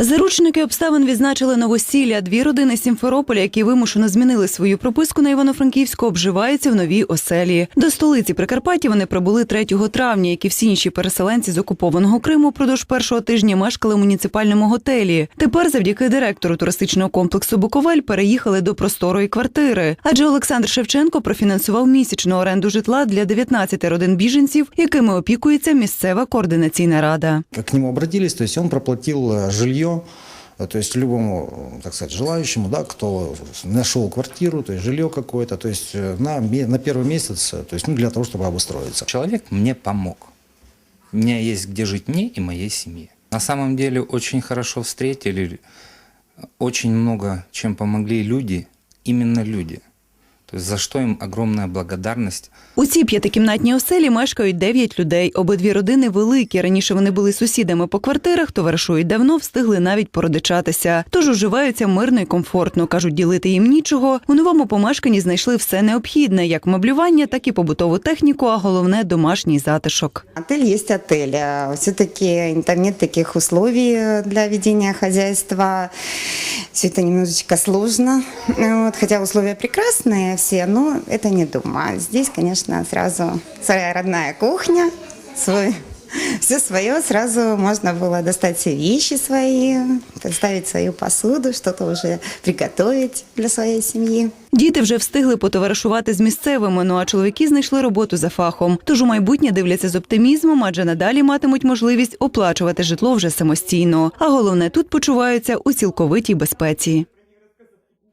Заручники обставин відзначили новосілля. Дві родини Сімферополя, які вимушено змінили свою прописку на Івано-Франківську, обживаються в новій оселі. До столиці Прикарпаття вони прибули 3 травня, як і всі інші переселенці з окупованого Криму продовж першого тижня мешкали в муніципальному готелі. Тепер, завдяки директору туристичного комплексу Буковель, переїхали до просторої квартири. Адже Олександр Шевченко профінансував місячну оренду житла для 19 родин біженців, якими опікується місцева координаційна рада. К нему обратились, то есть он проплатил э, жилье, э, то есть любому, э, так сказать, желающему, да, кто нашел квартиру, то есть жилье какое-то, то есть э, на, на первый месяц, то есть ну, для того, чтобы обустроиться. Человек мне помог. У меня есть где жить мне и моей семье. На самом деле очень хорошо встретили, очень много чем помогли люди, именно люди. То есть за что им огромная благодарность. У цій п'ятикімнатній оселі мешкають дев'ять людей. Обидві родини великі. Раніше вони були сусідами по квартирах, товаришують давно, встигли навіть породичатися. Тож уживаються мирно і комфортно. кажуть, ділити їм нічого. У новому помешканні знайшли все необхідне, як меблювання, так і побутову техніку, а головне домашній затишок. Отель есть отель. а Все-таки там нет таких условий э, для ведения хозяйства. Все это немножечко сложно. Вот, хотя условия прекрасные все, но это не дома. Здесь, конечно, сразу своя родная кухня, свой все свое, сразу можно было достать все вещи свои, поставить свою посуду, что-то уже приготовить для своей семьи. Діти вже встигли потоваришувати з місцевими, ну а чоловіки знайшли роботу за фахом. Тож у майбутнє дивляться з оптимізмом, адже надалі матимуть можливість оплачувати житло вже самостійно. А головне, тут почуваються у цілковитій безпеці.